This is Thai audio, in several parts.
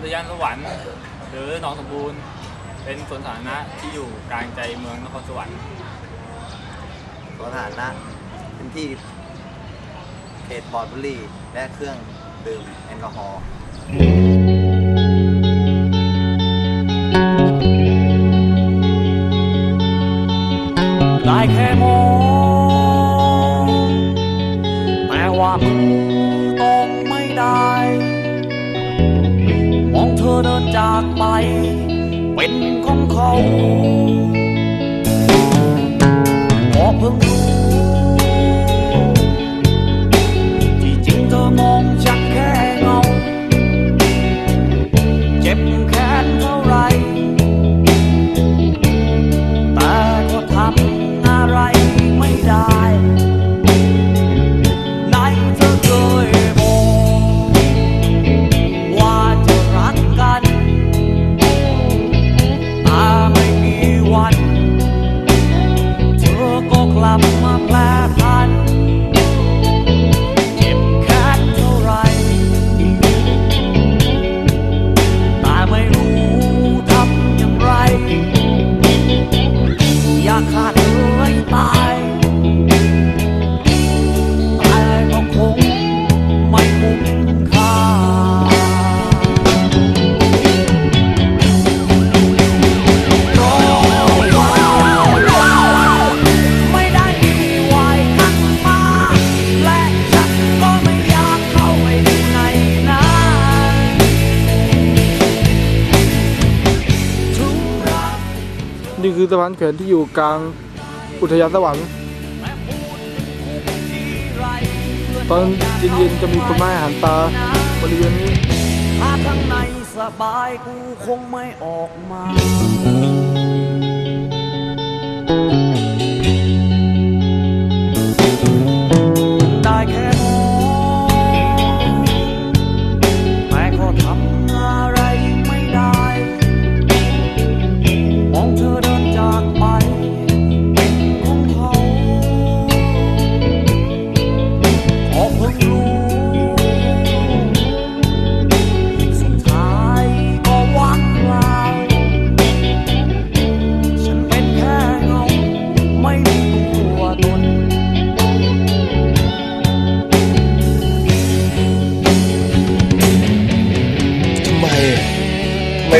อุทยานสวรรค์ หรือหนองสมบูรณ์ เป็นสวนสาธารณะที่อยู่กลางใจเมืองนครสวรรค์สถานะเป็นที่เขตปลอดบุหรี่และเครื่องดื่มแอลกอฮอล์ได้แค่มองแต่ว่ามือต้อง เดินจากไป เป็นของเขาพอเพิ่งรู้ นี่คือสะพานแขวนที่อยู่กลางอุทยานสวรรค์ตอนเย็นๆจะมีคนมาให้อาหารตาบริเวณนี้ถ้าข้างในสบายกูคงไม่ออกมา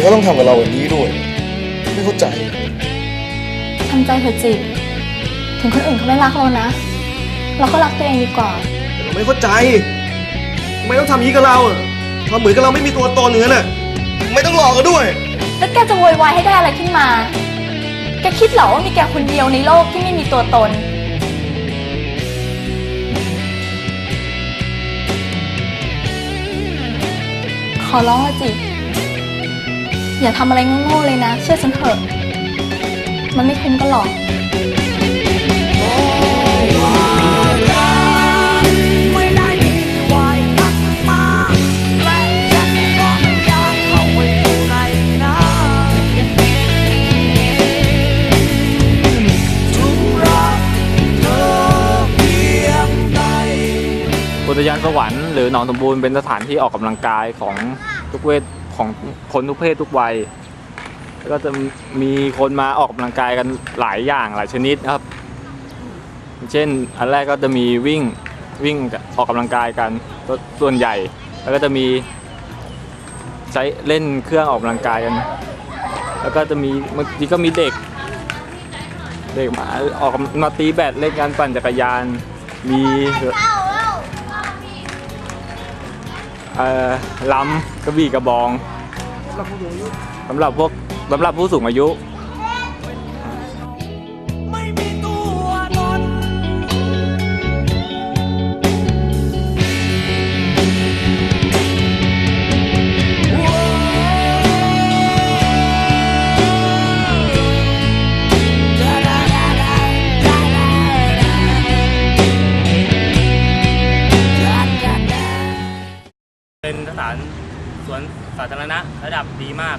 ทำไมเขาต้องทำกับเราแบบนี้ด้วย ไม่เข้าใจ ทำใจเถอะจิถึงคนอื่นเขาไม่รักเรานะ เราก็รักตัวเองดีกว่า แต่เราไม่เข้าใจทำไมต้องทำอย่างนี้กับเราอะทำเหมือนกับเราไม่มีตัวตนอย่างนั้นน่ะไม่ต้องหลอกกันด้วย แล้วแกจะโวยวายให้ได้อะไรขึ้นมา แกคิดเหรอว่ามีแกคนเดียวในโลกที่ไม่มีตัวตน ขอร้องละจิ อย่าทำอะไรโง่ๆเลยนะ เชื่อฉันเถอะ มันไม่คุ้มกันหรอกไม่ได้มีไว้ข้างมาและฉันก็ไม่อยากเข้าไปอยู่ในนั้นทุกรักเธอเพียงใดอุทยานสวรรค์หรือหนองสมบูรณ์เป็นสถานที่ออกกำลังกายของทุกเวท ของคนทุกเพศทุกวัย แล้วก็จะมีคนมาออกกำลังกายกันหลายอย่างหลายชนิดครับ เช่นอันแรกก็จะมีวิ่งวิ่งออกกำลังกายกันส่วนใหญ่ แล้วก็จะมีใช้เล่นเครื่องออกกำลังกายกัน แล้วก็จะมีบางทีก็มีเด็ก เด็กมาออกมาตีแบดเล่นกันปั่นจักรยาน มีเอ่อลำกระบี่กระบอง สำหรับพวกสำหรับผู้สูงอายุ ไม่มี สาธารณะระดับดีมาก